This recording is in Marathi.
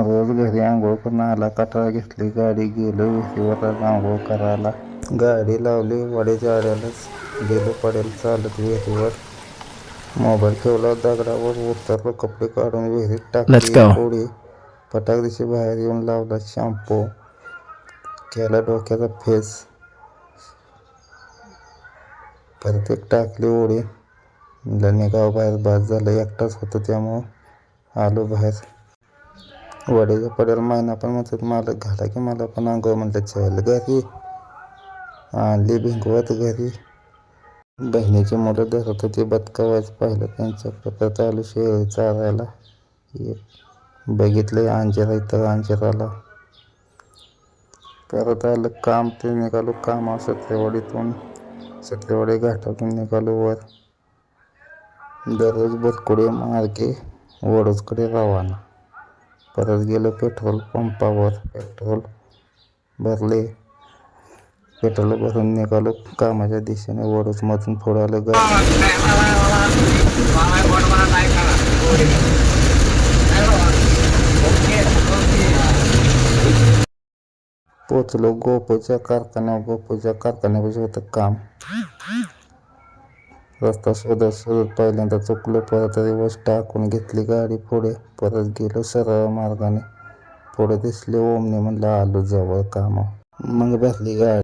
रोज घरी आंघोळ करून आला कटाळा घेतली गाडी गेलो विहिरीवर आंघोळ करायला. गाडी लावली वाडीच्या आड्यालाच गेलो पडेल चालत विहिरीवर मोबाईल ठेवला दगडावर उतरलो कपडे काढून विहिरीत टाकली. उडी. पटाक दिवशी बाहेर येऊन लावला शॅम्पू. केला डोक्याचा फेस. परत एक टाकली म्हणलं निघाव बाहेर बाद झालं एकटाच होतो त्यामुळं. आलो बाहेर. वडीच्या पड्याला महिना पण म्हणतात मला घाला की मला पण अंगावर म्हटलं चल घरी. आली भिंगवत घरी. बहिणीची मुलं धरत होती बदकावायचं पाहिलं त्यांच्या परत आलो शेळी चारायला. बघितलं अंजिरा इथं अंजिराला. परत आलं काम ते निघालो काम सत्रेवाडीतून सत्रेवाडी घाटातून निघालो वर. दररोज बदकुडे मार्गे वडोजकडे रवाना. परत गेलो पेट्रोल पंपावर. पेट्रोल भरले. पेट्रोल भरून निघालो. कामाच्या दिशेने वडूजमधून पुढं आलं गाडी पोचलो गोपोच्या कारखान्यावर. गोपोच्या कारखान्यापासून होतं काम. रस्ता शोधत शोधत पहिल्यांदा चुकलो परत रिवर्स टाकून घेतली गाडी पुढे परत गेलो सरळ मार्गाने. पुढे दिसले ओमने म्हणलं आलो जवळ कामा मग बसली गाडी.